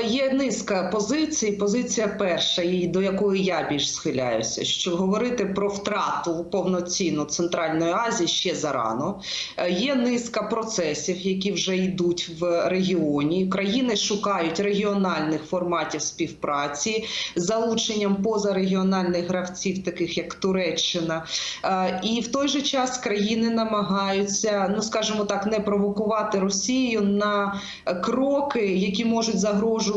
є низка позицій. Позиція перша, і до якої я більш схиляюся, що говорити про втрату повноцінну Центральної Азії ще зарано. Е, Є низка процесів, які вже йдуть в регіоні. Країни шукають регіональних форматів співпраці залученням позарегіональних гравців, таких як Туреччина. Е, І в той же час країни намагаються, ну скажімо так, не провокувати Росію на кроки, які можуть загрожувати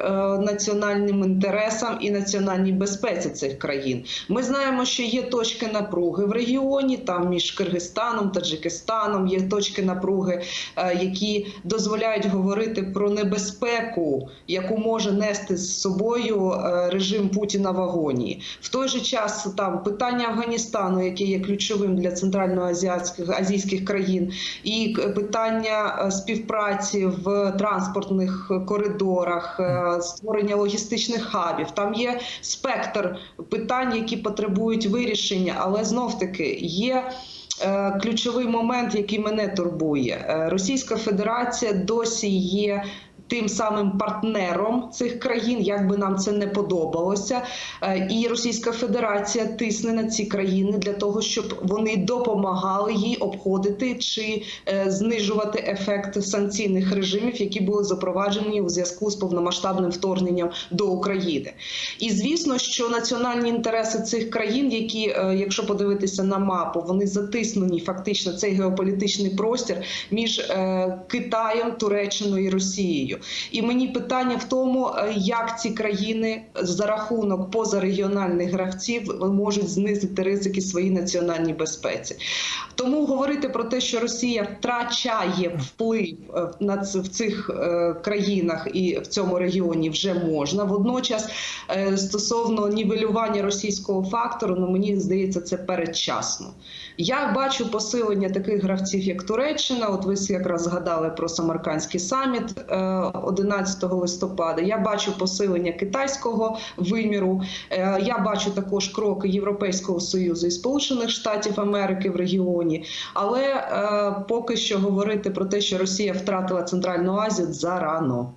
е, національним інтересам і національній безпеці цих країн. Ми знаємо, що є точки напруги в регіоні, там між Киргизстаном, Таджикистаном, є точки напруги, е, які дозволяють говорити про небезпеку, яку може нести з собою е, режим Путіна в агонії. В той же час там питання Афганістану, яке є ключовим для центральноазіатських азійських країн, і питання співпраці в транспортних коридорах, е, створення логістичних хабів. Там є спектр питань, які потребують вирішення, але знов таки є. е, Ключовий момент, який мене турбує, Е, Російська Федерація досі є тим самим партнером цих країн, як би нам це не подобалося. Е, І Російська Федерація тисне на ці країни для того, щоб вони допомагали їй обходити чи е, знижувати ефект санкційних режимів, які були запроваджені у зв'язку з повномасштабним вторгненням до України. І звісно, що національні інтереси цих країн, які, е, якщо подивитися на мапу, вони затиснені фактично цей геополітичний простір між Китаєм, Туреччиною і Росією. І мені питання в тому, е, як ці країни за рахунок позарегіональних гравців можуть знизити ризики своїй національній безпеці. Тому говорити про те, що Росія втрачає вплив е, на в цих е, країнах і в цьому регіоні вже можна. Водночас, стосовно нівелювання російського фактору, ну мені здається, це передчасно. Я бачу посилення таких гравців, як Туреччина. От ви якраз згадали про Самаркандський саміт 11 листопада. Я бачу посилення китайського виміру. Е, Я бачу також кроки Європейського союзу і Сполучених Штатів Америки в регіоні. Але е, поки що говорити про те, що Росія втратила Центральну Азію, зарано.